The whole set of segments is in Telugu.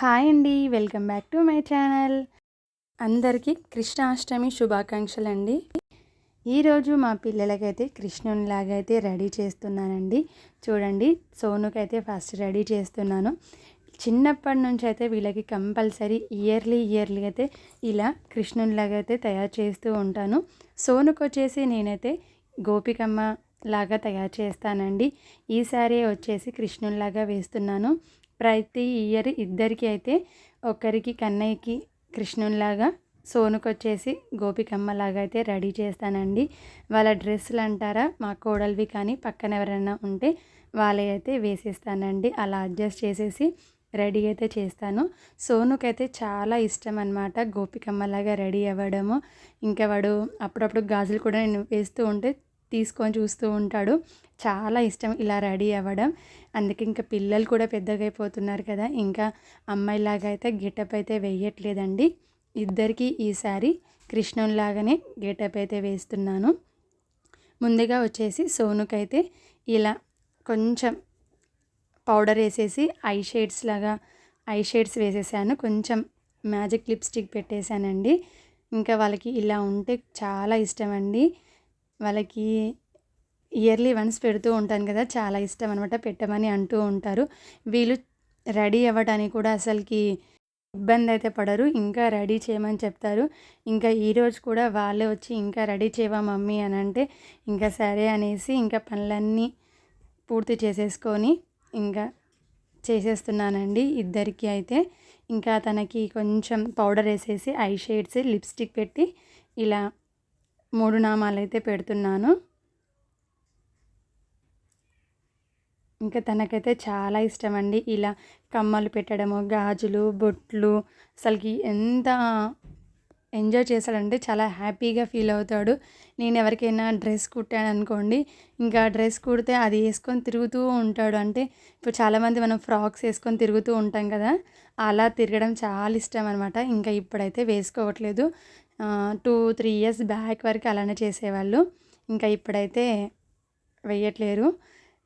హాయ్ అండి welcome back to my channel. అందరికీ కృష్ణాష్టమి శుభాకాంక్షలు అండి ఈరోజు మా పిల్లలకైతే కృష్ణునిలాగా అయితే రెడీ చేస్తున్నానండి. చూడండి సోనుకైతే ఫస్ట్ రెడీ చేస్తున్నాను. చిన్నప్పటి నుంచి అయితే వీళ్ళకి కంపల్సరీ ఇయర్లీ ఇయర్లీ అయితే ఇలా కృష్ణునిలాగా అయితే తయారు చేస్తూ ఉంటాను. సోనుకు వచ్చేసి నేనైతే గోపికమ్మ లాగా తయారు చేస్తానండి. ఈసారి వచ్చేసి కృష్ణునిలాగా వేస్తున్నాను. ప్రతి ఇయర్ ఇద్దరికి అయితే ఒకరికి కన్నయ్యకి కృష్ణునిలాగా సోనుకొచ్చేసి గోపికమ్మలాగా అయితే రెడీ చేస్తానండి. వాళ్ళ డ్రెస్సులు అంటారా మా కోడలివి కానీ పక్కన ఎవరైనా ఉంటే వాళ్ళే అయితే వేసేస్తానండి. అలా అడ్జస్ట్ చేసేసి రెడీ అయితే చేస్తాను. సోనుకైతే చాలా ఇష్టం అనమాట గోపికమ్మలాగా రెడీ అవ్వడము. ఇంకా వాడు అప్పుడప్పుడు గాజులు కూడా నేను వేస్తూ ఉంటే తీసుకొని చూస్తూ ఉంటాడు. చాలా ఇష్టం ఇలా రెడీ అవ్వడం. అందుకే ఇంకా పిల్లలు కూడా పెద్దగా అయిపోతున్నారు కదా. ఇంకా అమ్మాయిలాగా అయితే గెటప్ అయితే వేయట్లేదండి. ఇద్దరికి ఈసారి కృష్ణంలాగానే గెటప్ అయితే వేస్తున్నాను. ముందుగా వచ్చేసి సోనుకైతే ఇలా కొంచెం పౌడర్ వేసేసి ఐ షేడ్స్ లాగా ఐ షేడ్స్ వేసేసాను. కొంచెం మ్యాజిక్ లిప్స్టిక్ పెట్టేశానండి. ఇంకా వాళ్ళకి ఇలా ఉంటే చాలా ఇష్టం అండి వాళ్ళకి ఇయర్లీ వన్స్ పెడుతూ ఉంటాను కదా చాలా ఇష్టం అనమాట పెట్టమని అంటూ ఉంటారు. వీళ్ళు రెడీ అవ్వడానికి కూడా అసలుకి ఇబ్బంది అయితే పడరు ఇంకా రెడీ చేయమని చెప్తారు. ఇంకా ఈరోజు కూడా వాళ్ళే వచ్చి ఇంకా రెడీ చేయవా మమ్మీ అని అంటే ఇంకా సరే అనేసి ఇంకా పనులన్నీ పూర్తి చేసేసుకొని ఇంకా చేసేస్తున్నానండి ఇద్దరికి అయితే. ఇంకా తనకి కొంచెం పౌడర్ వేసేసి ఐ షేడ్స్ లిప్స్టిక్ పెట్టి ఇలా మూడు నామాలు అయితే పెడుతున్నాను. ఇంకా తనకైతే చాలా ఇష్టం అండి ఇలా కమ్మలు పెట్టడము గాజులు బొట్లు అసలుకి ఎంత ఎంజాయ్ చేశాడంటే చాలా హ్యాపీగా ఫీల్ అవుతాడు. నేను ఎవరికైనా డ్రెస్ కుట్టాను అనుకోండి ఇంకా డ్రెస్ కుడితే అది వేసుకొని తిరుగుతూ ఉంటాడు. అంటే ఇప్పుడు చాలామంది మనం ఫ్రాక్స్ వేసుకొని తిరుగుతూ ఉంటాం కదా అలా తిరగడం చాలా ఇష్టం అనమాట ఇంకా ఇప్పుడైతే వేసుకోవట్లేదు. టూ త్రీ ఇయర్స్ బ్యాక్ వరకు అలానే చేసేవాళ్ళు. ఇంకా ఇప్పుడైతే వేయట్లేరు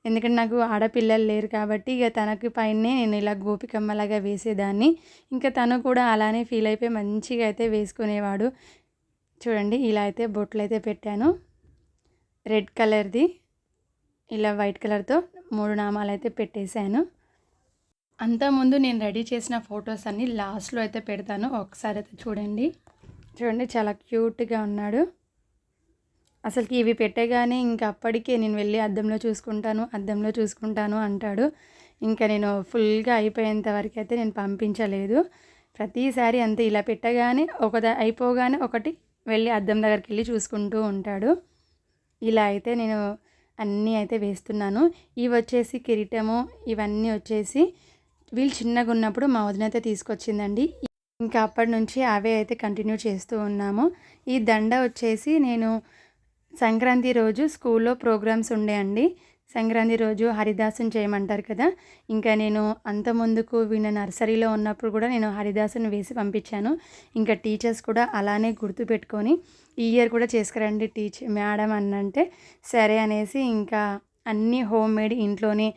ఎందుకంటే నాకు ఆడపిల్లలు లేరు కాబట్టి ఇక తనకి పైనే నేను ఇలా గోపికమ్మలాగా వేసేదాన్ని. ఇంకా తను కూడా అలానే ఫీల్ అయిపోయి మంచిగా అయితే వేసుకునేవాడు. చూడండి ఇలా అయితే బొట్లు అయితే పెట్టాను రెడ్ కలర్ది ఇలా వైట్ కలర్తో మూడు నామాలు అయితే పెట్టేశాను. అంతకుముందు నేను రెడీ చేసిన ఫొటోస్ అన్నీ లాస్ట్లో అయితే పెడతాను. ఒకసారి అయితే చూడండి. చూడండి చాలా క్యూట్గా ఉన్నాడు. అసలుకి ఇవి పెట్టగానే ఇంకా అప్పటికే నేను వెళ్ళి అద్దంలో చూసుకుంటాను అద్దంలో చూసుకుంటాను అంటాడు. ఇంకా నేను ఫుల్గా అయిపోయేంత వరకు అయితే నేను పంపించలేదు. ప్రతిసారి అంతే ఇలా పెట్టగానే ఒక అయిపోగానే ఒకటి వెళ్ళి అద్దం దగ్గరికి వెళ్ళి చూసుకుంటూ ఉంటాడు. ఇలా అయితే నేను అన్నీ అయితే వేస్తున్నాను. ఇవి వచ్చేసి కిరీటము ఇవన్నీ వచ్చేసి వీళ్ళు చిన్నగా ఉన్నప్పుడు మా వదిన అయితే తీసుకొచ్చిందండి. ఇంకా అప్పటి నుంచి అవే అయితే కంటిన్యూ చేస్తూ ఉన్నాము. ఈ దండ వచ్చేసి నేను సంక్రాంతి రోజు స్కూల్లో ప్రోగ్రామ్స్ ఉండే అండి. సంక్రాంతి రోజు హరిదాసుని చేయమంటారు కదా. ఇంకా నేను అంత ముందుకు వీణ నర్సరీలో ఉన్నప్పుడు కూడా నేను హరిదాసుని వేసి పంపించాను. ఇంకా టీచర్స్ కూడా అలానే గుర్తుపెట్టుకొని ఈ ఇయర్ కూడా చేసుకురండి టీచర్ మేడం అన్నంటే సరే అనేసి ఇంకా అన్నీ హోమ్ మేడ్ ఇంట్లోనే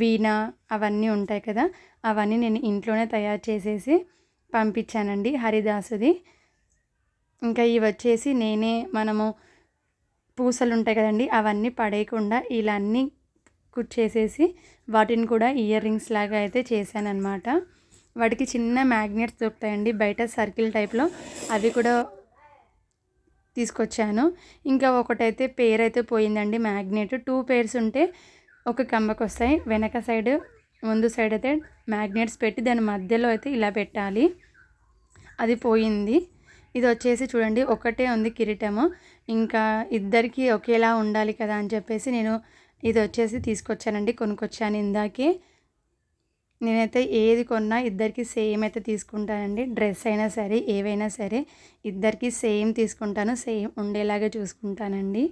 వీణ అవన్నీ ఉంటాయి కదా అవన్నీ నేను ఇంట్లోనే తయారు చేసేసి పంపించానండి హరిదాసుది. ఇంకా ఇవి వచ్చేసి నేనే మనము పూసలు ఉంటాయి కదండి అవన్నీ పడేయకుండా ఇలా అన్నీ కుచ్చేసేసి వాటిని కూడా ఇయర్ రింగ్స్ లాగా అయితే చేశానమాట వాటికి చిన్న మ్యాగ్నెట్స్ దొరుకుతాయండి బయట సర్కిల్ టైప్లో అవి కూడా తీసుకొచ్చాను. ఇంకా ఒకటైతే పేర్ అయితే పోయిందండి మ్యాగ్నెట్. టూ పేర్స్ ఉంటే ఒక కంబకు వస్తాయి వెనక సైడ్ ముందు సైడ్ అయితే మ్యాగ్నెట్స్ పెట్టి దాని మధ్యలో అయితే ఇలా పెట్టాలి. అది పోయింది. ఇది వచ్చేసి చూడండి ఒకటే ఉంది కిరీటము. ఇంకా ఇద్దరికి ఒకేలా ఉండాలి కదా అని చెప్పేసి నేను ఇది వచ్చేసి తీసుకొచ్చానండి కొనుక్కొచ్చాను ఇందాకే. నేనైతే ఏది కొన్నా ఇద్దరికి సేమ్ అయితే తీసుకుంటానండి. డ్రెస్ అయినా సరే ఏవైనా సరే ఇద్దరికి సేమ్ తీసుకుంటాను సేమ్ ఉండేలాగా చూసుకుంటానండి.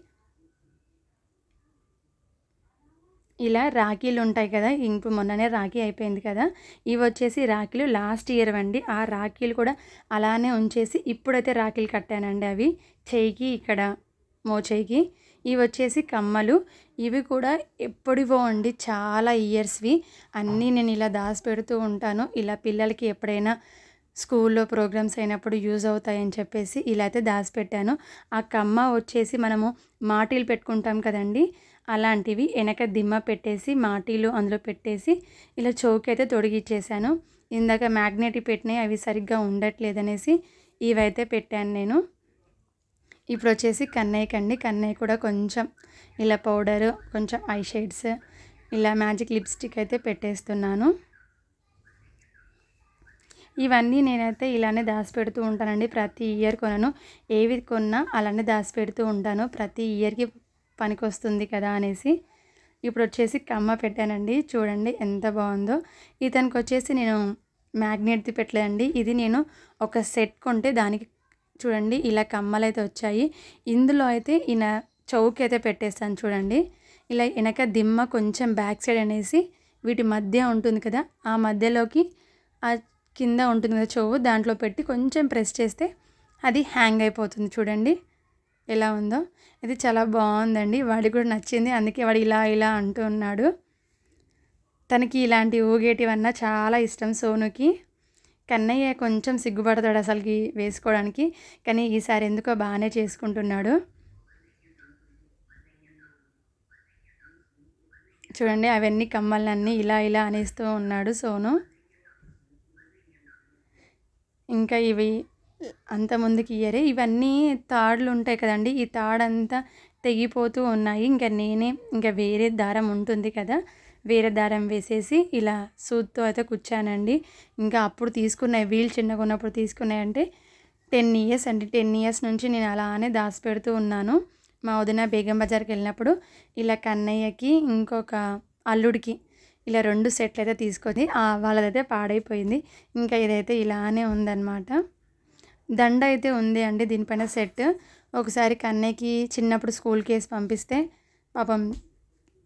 ఇలా రాఖీలు ఉంటాయి కదా ఇంపు మొన్ననే రాఖీ అయిపోయింది కదా ఇవి వచ్చేసి రాఖీలు లాస్ట్ ఇయర్ అండి. ఆ రాఖీలు కూడా అలానే ఉంచేసి ఇప్పుడైతే రాఖీలు కట్టానండి అవి. చేయికి ఇక్కడ మోచేయికి ఇవి వచ్చేసి కమ్మలు. ఇవి కూడా ఎప్పటివో అండి చాలా ఇయర్స్వి. అన్నీ నేను ఇలా దాచి పెడుతూ ఉంటాను. ఇలా పిల్లలకి ఎప్పుడైనా స్కూల్లో ప్రోగ్రామ్స్ అయినప్పుడు యూజ్ అవుతాయని చెప్పేసి ఇలా అయితే దాచిపెట్టాను. ఆ కమ్మ వచ్చేసి మనము మాటీలు పెట్టుకుంటాం కదండి అలాంటివి వెనక దిమ్మ పెట్టేసి మాటీలు అందులో పెట్టేసి ఇలా చౌక్ అయితే తొడిగిచ్చేసాను. ఇందాక మ్యాగ్నెట్ పెట్టినాయి అవి సరిగ్గా ఉండట్లేదనేసి ఇవైతే పెట్టాను నేను. ఇప్పుడు వచ్చేసి కన్నయ్యకి అండి కన్నయ్య కూడా కొంచెం ఇలా పౌడరు కొంచెం ఐ షేడ్స్ ఇలా మ్యాజిక్ లిప్స్టిక్ అయితే పెట్టేస్తున్నాను. ఇవన్నీ నేనైతే ఇలానే దాచిపెడుతూ ఉంటానండి. ప్రతి ఇయర్ కొనను. ఏవి కొన్నా అలానే దాచిపెడుతూ ఉంటాను. ప్రతి ఇయర్కి పనికొస్తుంది కదా అనేసి ఇప్పుడు వచ్చేసి కమ్మ పెట్టానండి. చూడండి ఎంత బాగుందో. ఇతనికి వచ్చేసి నేను మ్యాగ్నెట్ది పెట్టలేదండి. ఇది నేను ఒక సెట్ కొంటే దానికి చూడండి ఇలా కమ్మలు అయితే వచ్చాయి. ఇందులో అయితే ఈయన చౌక్ అయితే పెట్టేస్తాను చూడండి. ఇలా వెనక దిమ్మ కొంచెం బ్యాక్ సైడ్ అనేసి వీటి మధ్య ఉంటుంది కదా ఆ మధ్యలోకి ఆ కింద ఉంటుంది కదా చెవు దాంట్లో పెట్టి కొంచెం ప్రెస్ చేస్తే అది హ్యాంగ్ అయిపోతుంది చూడండి. ఎలా ఉందో. ఇది చాలా బాగుందండి. వాడికి కూడా నచ్చింది. అందుకే వాడు ఇలా ఇలా అంటూ ఉన్నాడు. తనకి ఇలాంటి ఊగేటివన్నా చాలా ఇష్టం సోనుకి. కన్నయ్య కొంచెం సిగ్గుపడతాడు అసలుకి వేసుకోవడానికి. కానీ ఈసారి ఎందుకో బాగానే చేసుకుంటున్నాడు. చూడండి అవన్నీ కమ్మలన్నీ ఇలా ఇలా అనేస్తూ ఉన్నాడు సోను. ఇంకా ఇవి అంత ముందుకి ఇయ్యరే. ఇవన్నీ తాడులు ఉంటాయి కదండి. ఈ తాడంతా తెగిపోతూ ఉన్నాయి. ఇంకా నేనే ఇంకా వేరే దారం ఉంటుంది కదా. వేరే దారం వేసేసి ఇలా సూత్తో అయితే కూర్చానండి ఇంకా అప్పుడు తీసుకున్నాయి వీల్ చిన్నగా ఉన్నప్పుడు తీసుకున్నాయి అంటే టెన్ ఇయర్స్ అండి. టెన్ ఇయర్స్ నుంచి నేను అలానే దాచిపెడుతూ ఉన్నాను. మా వదిన బేగం బజార్కి వెళ్ళినప్పుడు ఇలా కన్నయ్యకి ఇంకొక అల్లుడికి ఇలా రెండు సెట్లు అయితే తీసుకొని వాళ్ళదైతే పాడైపోయింది. ఇంకా ఇదైతే ఇలానే ఉందన్నమాట. దండ అయితే ఉంది అండి దీనిపైన సెట్. ఒకసారి కన్నయ్యకి చిన్నప్పుడు స్కూల్కి వేసి పంపిస్తే పాపం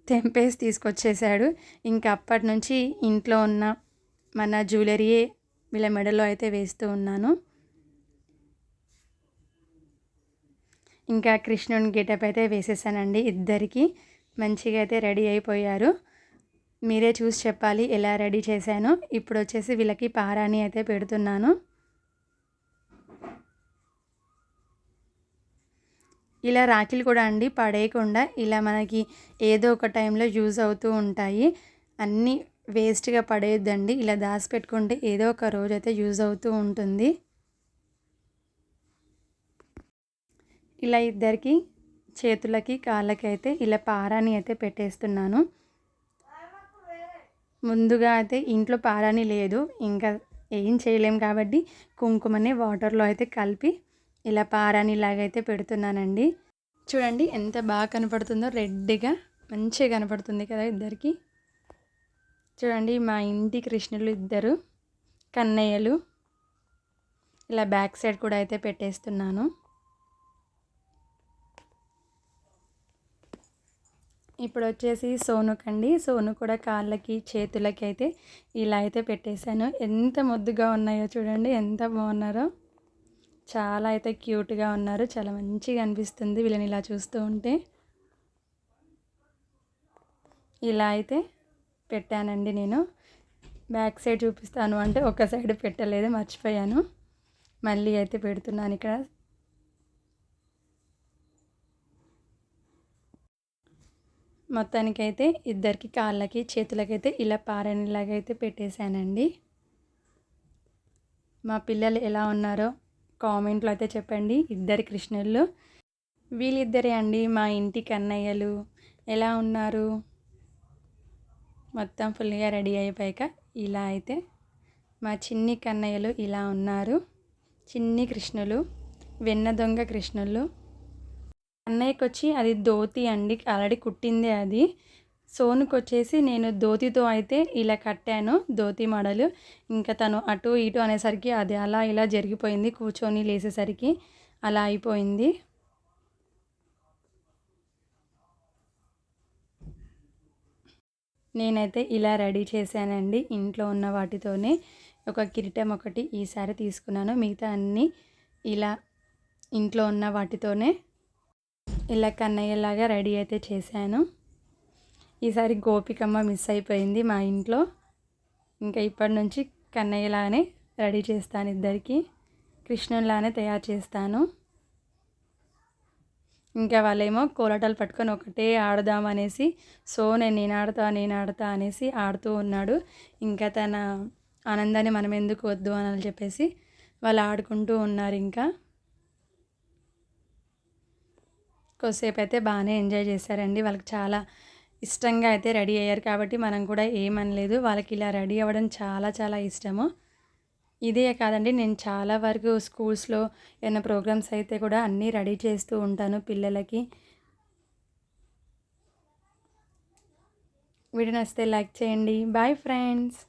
తెంపేసి తీసుకొచ్చేసాడు. ఇంకా అప్పటి నుంచి ఇంట్లో ఉన్న మన జ్యువెలరీ వీళ్ళ మెడలో అయితే వేస్తూ ఉన్నాను. ఇంకా కృష్ణుని గెటప్ అయితే వేసేసానండి ఇద్దరికి. మంచిగా అయితే రెడీ అయిపోయారు. మీరే చూసి చెప్పాలి ఎలా రెడీ చేశాను. ఇప్పుడు వచ్చేసి వీళ్ళకి పారాని అయితే పెడుతున్నాను. ఇలా రాఖీలు కూడా అండి పడేయకుండా ఇలా మనకి ఏదో ఒక టైంలో యూజ్ అవుతూ ఉంటాయి. అన్నీ వేస్ట్గా పడేయద్దండి. ఇలా దాచి పెట్టుకుంటే ఏదో ఒక రోజు అయితే యూజ్ అవుతూ ఉంటుంది. ఇలా ఇద్దరికి చేతులకి కాళ్ళకి అయితే ఇలా పారాని అయితే పెట్టేస్తున్నాను. ముందుగా అయితే ఇంట్లో పారాని లేదు. ఇంకా ఏం చేయలేం కాబట్టి కుంకుమని వాటర్లో అయితే కలిపి ఇలా పారాని ఇలాగైతే పెడుతున్నానండి. చూడండి ఎంత బాగా కనపడుతుందో రెడ్గా మంచిగా కనపడుతుంది కదా ఇద్దరికి. చూడండి మా ఇంటి కృష్ణులు ఇద్దరు కన్నయ్యలు. ఇలా బ్యాక్ సైడ్ కూడా అయితే పెట్టేస్తున్నాను. ఇప్పుడు వచ్చేసి సోనుకండి సోను కూడా కాళ్ళకి చేతులకి అయితే ఇలా అయితే పెట్టేశాను. ఎంత ముద్దుగా ఉన్నాయో చూడండి ఎంత బాగున్నారో. చాలా అయితే క్యూట్గా ఉన్నారు. చాలా మంచిగా అనిపిస్తుంది వీళ్ళని ఇలా చూస్తూ ఉంటే. ఇలా అయితే పెట్టానండి నేను. బ్యాక్ సైడ్ చూపిస్తాను అంటే ఒక సైడ్ పెట్టలేదు మర్చిపోయాను. మళ్ళీ అయితే పెడుతున్నాను ఇక్కడ. మొత్తానికైతే ఇద్దరికి కాళ్ళకి చేతులకైతే ఇలా పారనిలాగైతే పెట్టేశానండి. మా పిల్లలు ఎలా ఉన్నారో కామెంట్లో అయితే చెప్పండి. ఇద్దరి కృష్ణుళ్ళు వీళ్ళిద్దరే అండి మా ఇంటి కన్నయ్యలు. ఎలా ఉన్నారు? మొత్తం ఫుల్గా రెడీ అయిపోయాక ఇలా అయితే మా చిన్ని కన్నయ్యలు ఇలా ఉన్నారు. చిన్ని కృష్ణులు వెన్న దొంగ కృష్ణులు. అన్నయ్యకి వచ్చి అది ధోతి అండి. ఆల్రెడీ కుట్టింది అది. సోనుకు వచ్చేసి నేను ధోతితో అయితే ఇలా కట్టాను. ధోతి మడలు. ఇంకా తను అటు ఇటు అనేసరికి అది అలా ఇలా జరిగిపోయింది. కూర్చొని లేసేసరికి అలా అయిపోయింది. నేనైతే ఇలా రెడీ చేశానండి. ఇంట్లో ఉన్న వాటితోనే ఒక కిరీటం ఒకటి ఈసారి తీసుకున్నాను. మిగతా అన్నీ ఇలా ఇంట్లో ఉన్న వాటితోనే ఇలా కన్నయ్యలాగా రెడీ అయితే చేశాను. ఈసారి గోపికమ్మ మిస్ అయిపోయింది మా ఇంట్లో. ఇంకా ఇప్పటి నుంచి కన్నయ్యలానే రెడీ చేస్తాను ఇద్దరికి. కృష్ణులానే తయారు చేస్తాను. ఇంకా వాళ్ళేమో కోలాటాలు పట్టుకొని ఒకటే ఆడదాం అనేసి సో నేను నేను ఆడతా నేను ఆడతా అనేసి ఆడుతూ ఉన్నాడు. ఇంకా తన ఆనందాన్ని మనం ఎందుకు వద్దు అని చెప్పేసి వాళ్ళు ఆడుకుంటూ ఉన్నారు ఇంకా. కొద్దిసేపు అయితే బాగానే ఎంజాయ్ చేశారండి. వాళ్ళకి చాలా ఇష్టంగా అయితే రెడీ అయ్యారు కాబట్టి మనం కూడా ఏమనలేదు. వాళ్ళకి ఇలా రెడీ అవ్వడం చాలా చాలా ఇష్టము. ఇదే కాదండి నేను చాలా వరకు స్కూల్స్లో ఏమైనా ప్రోగ్రామ్స్ అయితే కూడా అన్నీ రెడీ చేస్తూ ఉంటాను పిల్లలకి. వీడియో నచ్చితే లైక్ చేయండి. Bye friends.